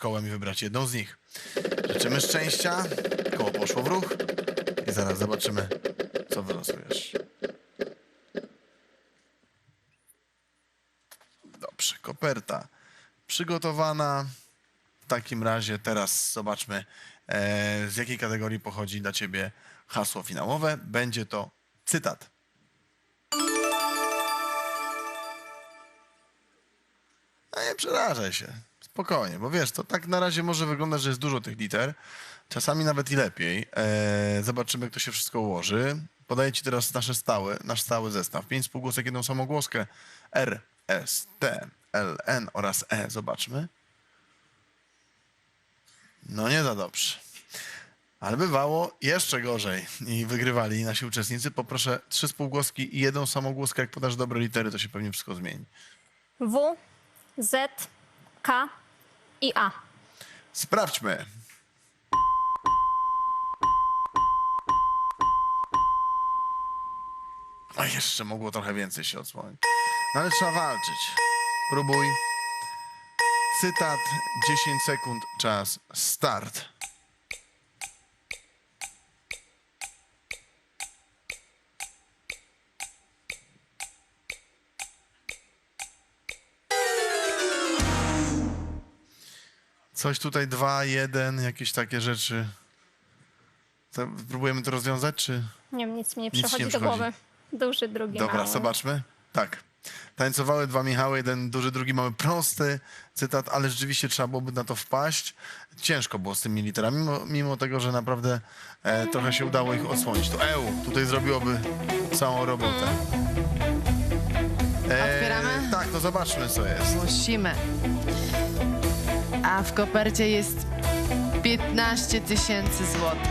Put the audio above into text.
kołem i wybrać jedną z nich. Życzymy szczęścia, koło poszło w ruch i zaraz zobaczymy, co wylosujesz. Dobrze, koperta przygotowana. W takim razie teraz zobaczmy, e, z jakiej kategorii pochodzi dla ciebie hasło finałowe. Będzie to cytat. A nie przerażaj się. Spokojnie, bo wiesz, to tak na razie może wyglądać, że jest dużo tych liter. Czasami nawet i lepiej. E, zobaczymy, kto się wszystko ułoży. Podaję ci teraz nasze stałe, nasz stały zestaw. Pięć spółgłosek, jedną samogłoskę. R, S, T, L, N oraz E. Zobaczmy. No nie za dobrze. Ale bywało jeszcze gorzej i wygrywali nasi uczestnicy. Poproszę trzy spółgłoski i jedną samogłoskę. Jak podasz dobre litery, to się pewnie wszystko zmieni. W, Z, K i A. Sprawdźmy. A jeszcze mogło trochę więcej się odsłonić. No ale trzeba walczyć. Próbuj. Cytat 10 sekund, czas, start. Coś tutaj, dwa, jeden, jakieś takie rzeczy. To próbujemy to rozwiązać, czy... Nie wiem, nic mi nie Nic przychodzi nie do przychodzi. głowy. Duży, drugi Dobra, mały. zobaczmy. Tak. Tańcowały dwa Michały, jeden duży, drugi mały, prosty cytat, ale rzeczywiście trzeba byłoby na to wpaść. Ciężko było z tymi literami, mimo, mimo tego, że naprawdę e, trochę się udało ich odsłonić. To EU tutaj zrobiłoby całą robotę. E, Otwieramy? Tak, to zobaczmy, co jest. Musimy. A w kopercie jest 15 tysięcy złotych.